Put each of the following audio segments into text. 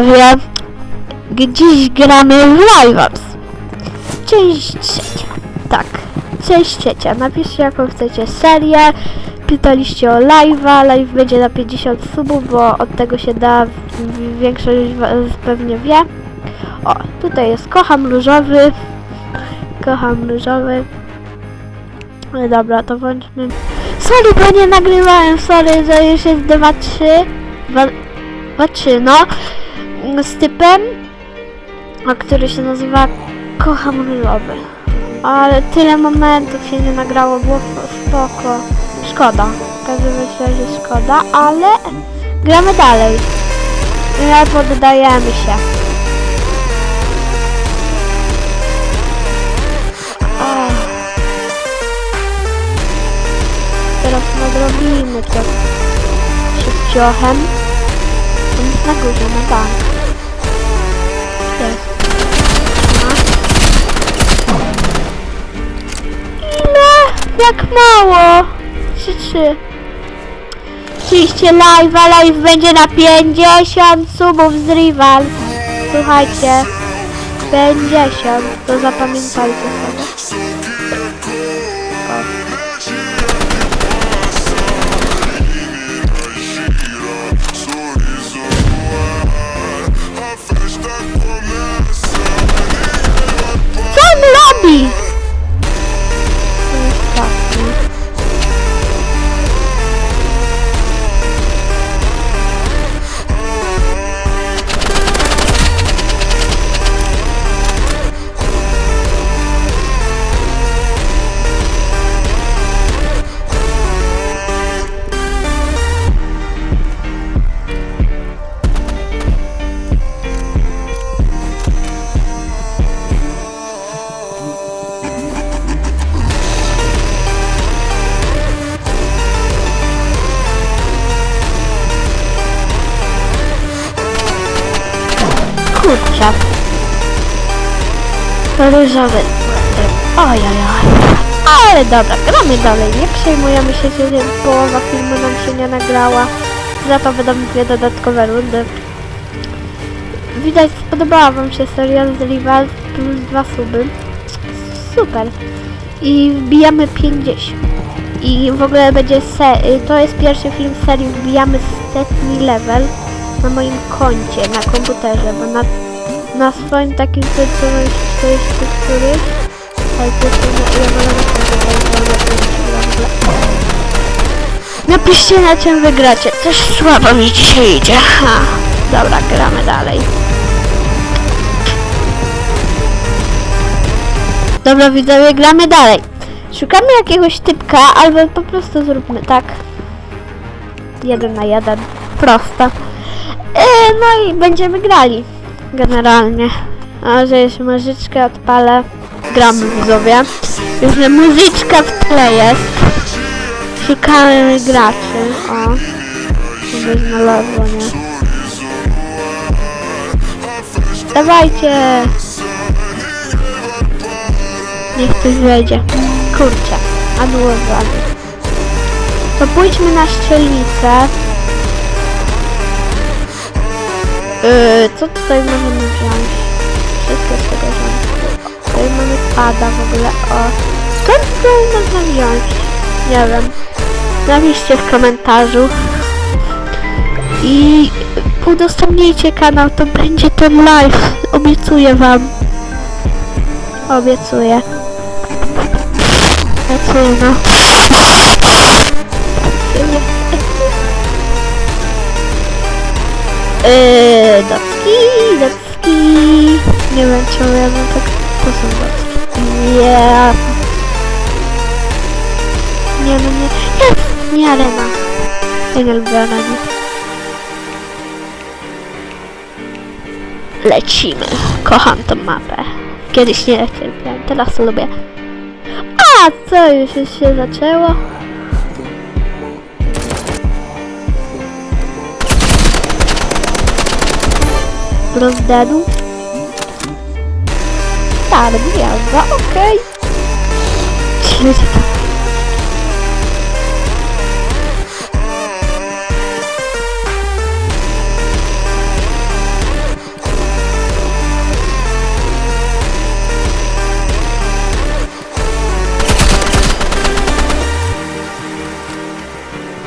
widzowie, dziś gramy w Liveops. Część trzecia. Tak, część trzecia. Napiszcie jaką chcecie serię. Pytaliście o live'a. Live będzie na 50 subów, bo od tego się da, większość was pewnie wie. O, tutaj jest kocham różowy. Kocham różowy. No dobra, to włączmy. Sorry, bo nie nagrywałem, sorry, że już jest 2-3. 2-3, no. Z typem, a który się nazywa Kocham Różowy. Ale tyle momentów się nie nagrało, było spoko. Szkoda. W każdym razie szkoda, ale gramy dalej. Nie poddajemy się. Teraz nadrobimy to szybciochem. Jest na górze, na bank. Jest. Ile? Jak mało? 3-3. Oczywiście live, a live będzie na 50 subów z Rival. Słuchajcie. 50. To zapamiętajcie sobie. Kurczak. Różowy. Ojojoj. Ale dobra, gramy dalej. Nie przejmujemy się, że połowa filmu nam się nie nagrała. Za to będą dwie dodatkowe rundy. Widać, spodobała wam się seria z Rival plus dwa suby. Super. I wbijamy 50. I w ogóle będzie se to jest pierwszy film serii wbijamy setni level na moim koncie, na komputerze, bo na, na swoim takim to jest to jest wolę na. Napiszcie na czym wygracie, też słabo mi dzisiaj idzie. Ha. Dobra, gramy dalej. Dobra widzowie, gramy dalej. Szukamy jakiegoś typka, albo po prostu zróbmy tak. Jeden na jeden. Prosto. E, no i będziemy grali. Generalnie. A że już muzyczkę odpalę. Gramy widzowie. Już że muzyczka w tle jest. Szukamy graczy. O. Żeby znalazło, nie? Dawajcie! Niech ktoś wejdzie. Kurczę, a było. To pójdźmy na strzelnicę. Yy, co tutaj możemy wziąć? Wszystko z tego rządu. Tutaj mamy pada w ogóle. O, skąd tutaj można wziąć? Nie wiem. Napiszcie w komentarzu. I udostępnijcie kanał, to będzie ten live. Obiecuję wam. Obiecuję. Obiecuję, no. Yy, docki, docki. Nie wiem czemu ja mam tak... To są docki. Nie. Nie, no nie. Nie, nie arena. Ja nie lubię areny. Lecimy. Kocham tą mapę. Kiedyś nie cierpiałem, teraz lubię. A co, już się zaczęło? rozdadł. Tak, gwiazda, okej. Okay.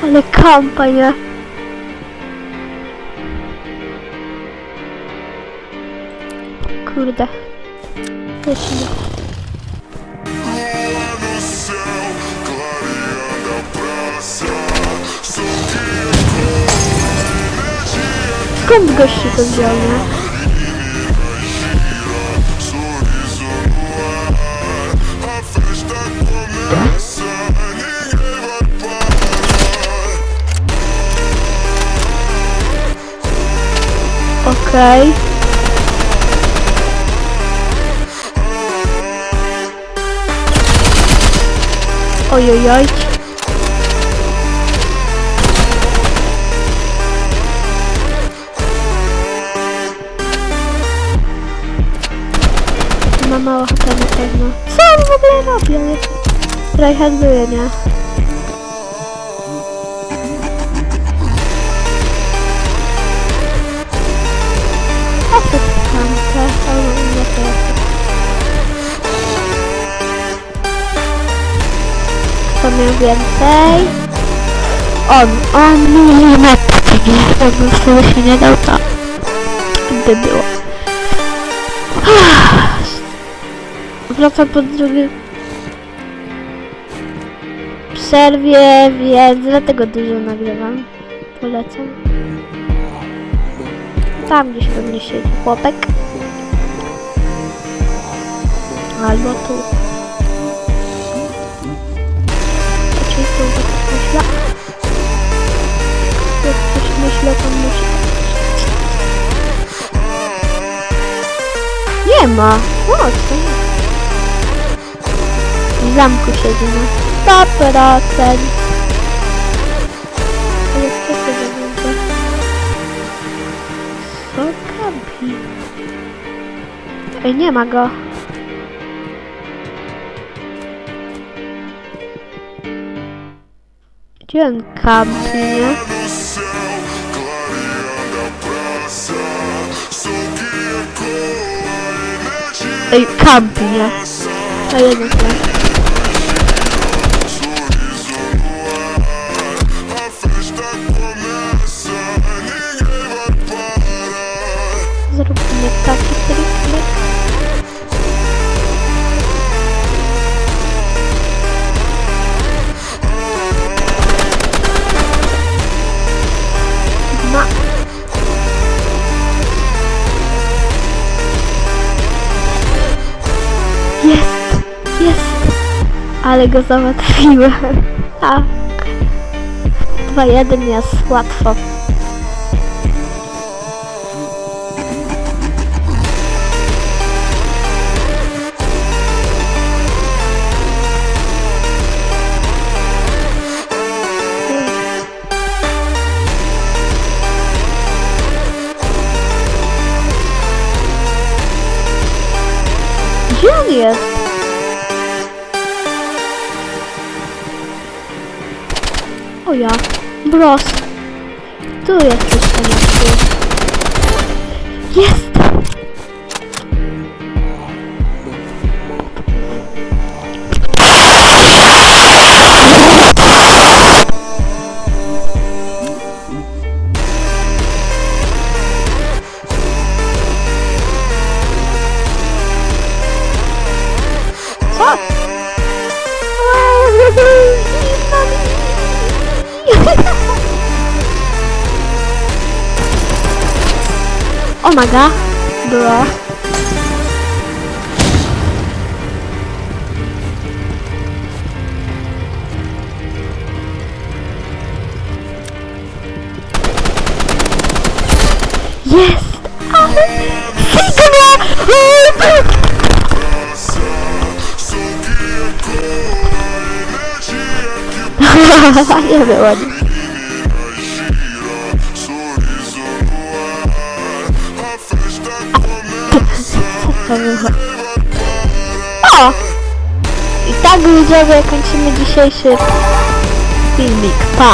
Ale kampania. Kurde. Skąd gości to wziął, nie? sorriso no Ojojoj. Ma mało chyba na pewno. Co on w ogóle robi? Handluje, nie? Miał więcej? On, on nie ma takiego. Jakby w sumie się nie dał, to by było. Wracam po drugiej przerwie, więc dlatego dużo nagrywam. Polecam. Tam gdzieś pewnie siedzi chłopek. Albo tu. Tak myślę. Coś myślę, to muszę. Nie ma. O, co? W zamku siedzi na 100%. Ale co to za? Ej, nie ma go. Gdzie on kampi, nie? No céu, clareando a praça. Sorria com a Ale go załatwiłem. Tak. 2-1 jest łatwo. Bros. Tu jesteś, panie. Jest! Co? Omaga, bro. Nie było nic. Widzowie kończymy dzisiejszy filmik. Pa!